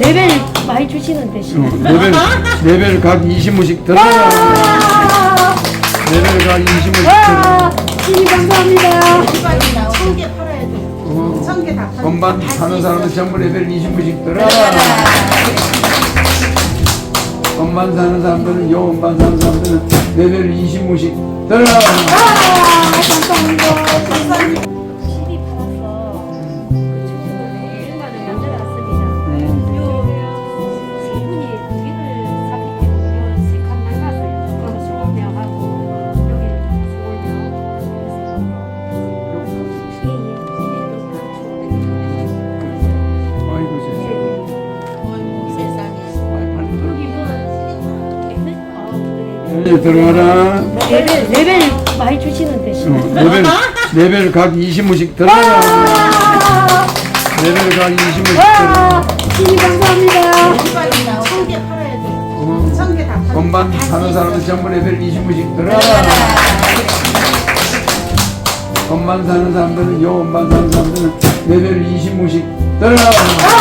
레벨 많이 주시는 대신. 어, 레벨 레벨 각 20무씩 들어가. 와! 레벨 각 20무씩 들어가. 와! 신이 감사합니다. 천개 팔아야 돼. 어, 천 개 다 팔아. 건반 사는 사람은 전부 레벨 20무씩 들어가. 건반 사는 사람들은 요 건반 사는 사람들은 레벨 20무씩 들어가. 아, 감사합니다. 이제 들어가라. 레벨 레벨 많이 주시는 대신. 어, 레벨 레벨 각 20무씩 들어가. 와! 레벨 각 20무씩 들어가. 와! 신이 감사합니다. 천개 팔아야 돼. 어, 천개 다 팔아. 건반 사는 사람은 전부 레벨 20무씩 들어가. 건반 사는 사람들은 요 건반 사는 사람들은 레벨 20무씩 들어가. 아, 감사합니다.